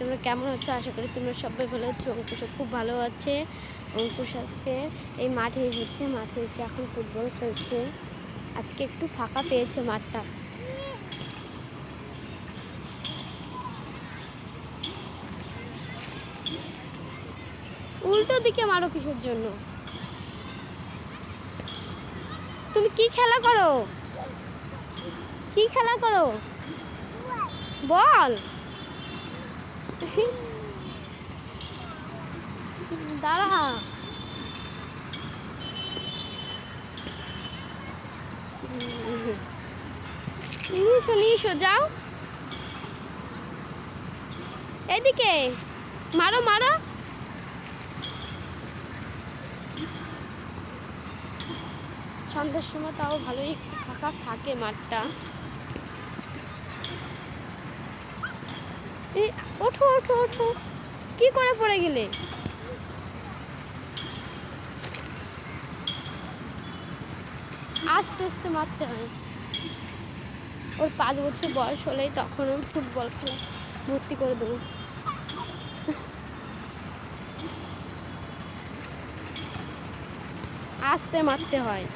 তোমরা কেমন আছো? আশা করি তোমরা সবাই ভালো আছো। অঙ্কুশও খুব ভালো আছে। অঙ্কুশ আজকে এই মাঠে এসেছে। মাঠে এসে এখন ফুটবল খেলছে। আজকে একটু ফাঁকা পেয়েছে মাঠটা। উল্টো দিকে মারো কিসের জন্য? তুমি কি খেলা করো? কি খেলা করো? বল। দাঁড়া। নিশো নিশো যাও। এদিকে মারো মারো। সন্ধ্যার সময় তাও ভালোই ফাঁকা থাকে মাঠটা। ওঠো ওঠো ওঠো। কি করে পড়ে গেলে? আস্তে আস্তে মারতে হয় ওর পাঁচ বছর বয়স হলেই তখন ফুটবল খেলা ভর্তি করে দেবো। আস্তে মারতে হয়।